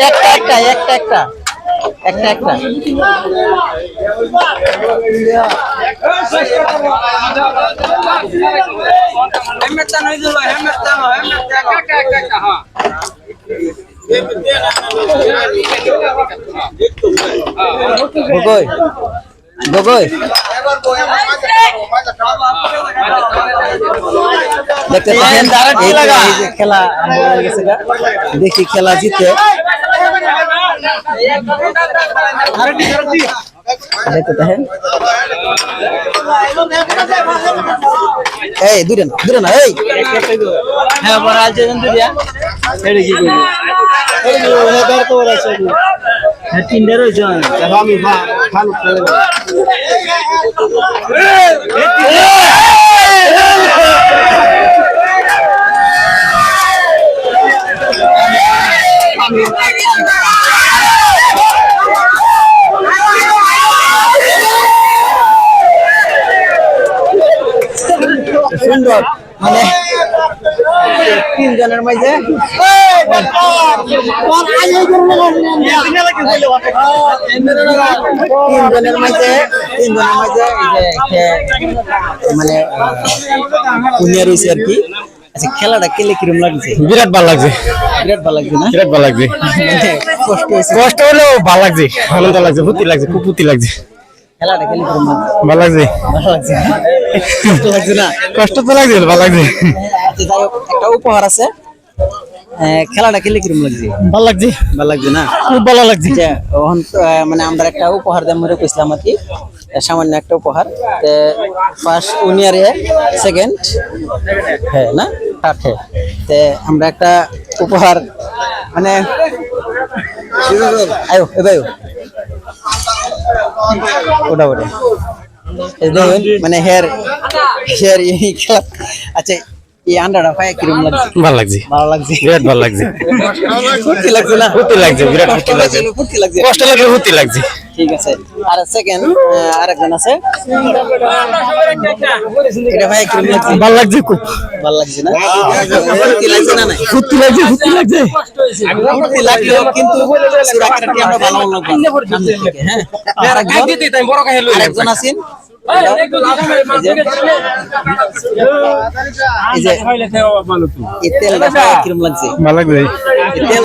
একটা একটা একটা একটা একটা। একটা গগৈ গগৈ। দেখতে পাচ্ছেন খেলা দেখি খেলা জিতে। দেখতে পাচ্ছেন এই দূরে না দূরে না এই। হ্যাঁ বড় আছে জানতে দিয়া। এটা কি করবি হ্যাঁ তিনটে রয়েছে। আমি ভালো সুন্দর। মানে তিনজনের মাঝে। তিনজনের মাঝে তিনজনের মাঝে এই যে খে- মানে কুনিয়া রয়েছে আর কি। আচ্ছা খেলাটা খেলে কিরম লাগছে? বিরাট ভালো লাগছে। বিরাট ভালো লাগছে না? বিরাট ভালো লাগছে। মানে কষ্ট কষ্ট হলেও ভালো লাগছে আনন্দ লাগছে ফুর্তি লাগছে খুব ফুর্তি লাগছে। খেলাটা খেলে ভালো লাগছে? ভালো লাগছে। না? কষ্ট লাগছে না? কষ্ট তো লাগছে ভালো লাগছে। আচ্ছা যাই হোক একটা উপহার আছে। খেলাটা খেলে কিরম লাগছে। ভালো লাগছে। ভালো লাগছে না? খুব ভালো লাগছে। আহ, মানে আমরা একটা উপহার দেব মনে কইছিলাম আর কি। সামান্য একটা উপহার। ফার্স্ট উনিয়ারে সেকেন্ড হ্যাঁ না? থার্ড হ্যাঁ তে আমরা একটা উপহার মানে আয়ো। ওটা ওটা। মানে হেয়ার হেয়ার আচ্ছা এই আন্ডাটা পায় কিরম লাগছে? ভালো লাগছে। ভালো লাগছে। বিরাট ভালো লাগছে। ফুর্তি লাগছে না? ফুর্তি লাগছে বিরাট ফুর্তি লাগছে। ফুর্তি লাগছে। কষ্ট লাগলে ফুর্তি লাগছে। ঠিক আছে। আর সেকেন্ড আরেকজন আছে। এটা ভাই কিরম লাগছে? ভালো লাগছে খুব। ভালো লাগছে না? ফুর্তি লাগছে না নাই? ফুর্তি লাগছে ফুর্তি লাগছে। ফুর্তি লাগলেও কিন্তু সুরাকারটি আমরা ভালো থেকে হ্যাঁ আরেকজন আরেকজন আছেন? এই যে তেলটা কিরম লাগছে ভালো লাগছে